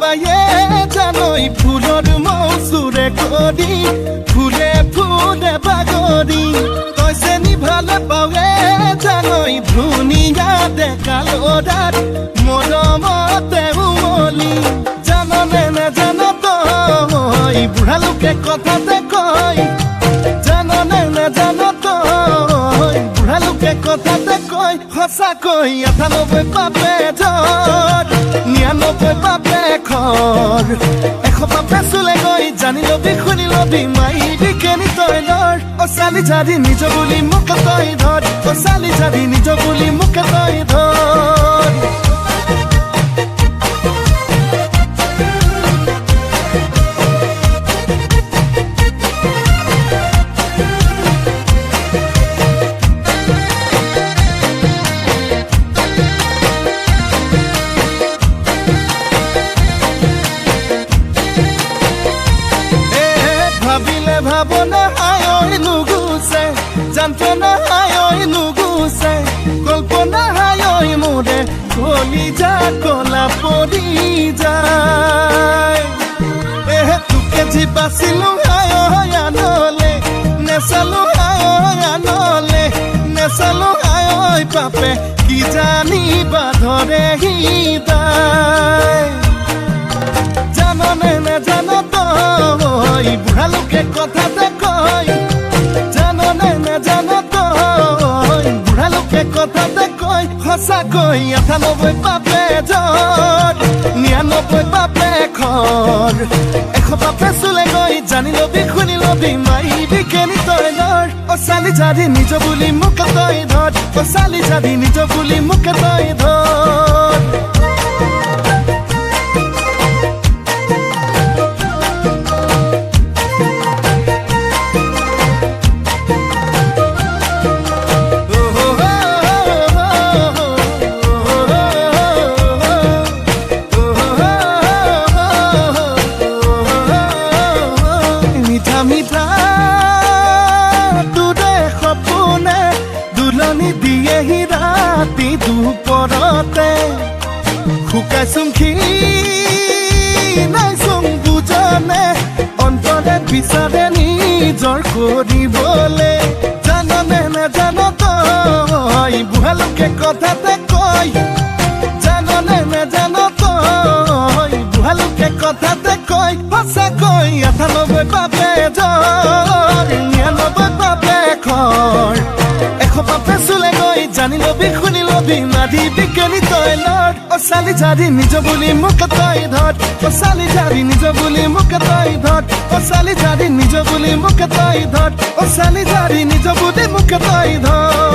পায়ে জানই ফুলৰ মৌচুৰে কৰি ফুলে ফুলে বাগৰি তই চেনি ভালো পাৱে জানই ভুল ধুনীয়া ডেকা মৰমতে উমলি জাননে নেজান তই বুঢ়া লোকে কথাতে কয় জাননে নেজান তই বুঢ়া লোকে কথাতে কয় সঁচাকৈ আঠানব্বৈ পাপে ধৰ নিৰান্নব্বৈ পাপে খৰ এশ পাপে চুলে গৈ জানি লবি শুনি লবি মাৰিবি কেনি তই চালি চাৰি নিজ বুলি মোক তই ধৰ চালি চাৰি নিজ বুলি মোক তই ধৰ ভাবিলে ভাৱনা হায়ৈ নুগুচে যন্ত্ৰণা হায়ৈ নুগুচে কল্পনা হায়ৈ মোৰে কলিজা কলা পৰি যায়। এহে তোকে যি বাচিলো আনলে নেচালো হায়ৈ আনলে নেচালো হায়ৈ পাপে, কি জানিবা ধৰে হৃদয় জাননে নেজান তই বুঢ়া লোকে কথাতে কয় জাননে নেজান তই বুঢ়া লোকে কথাতে কয় সঁচাকৈ আঠানব্বৈ পাপে জ্বৰ নিৰান্নব্বৈ পাপে খৰ এশ পাপে চুলে গৈ জানি লবি শুনি লবি মাৰিবি কেনি তই লৰ অ চালি নিজ বুলি মোক তই ধৰ অ চালি চাৰি নিজ বুলি মোক তই ধৰ দুলনি দিয়েহি ৰাতি দুপৰতে শুকাইছোং খি নাইছোং বুজনে অন্তৰে বিচাৰে নিজৰ কৰিবলে জাননে নেজান তই বুঢ়া কথাতে কয় জাননে নেজান তই বুঢ়া লোকে কথাতে কয় সঁচাকৈ আঠানব্বৈ পাপে শুনি লবি নাদিবি বিজ্ঞানী তই লৰ অ চালি চাৰি নিজ বুলি মোক তই ধৰ অ চালি চাৰি নিজ বুলি মোক তই ধৰ অ চালি চাৰি নিজ বুলি মোক তই ধৰ অ চালি চাৰি নিজ বুলি মোক তই ধৰ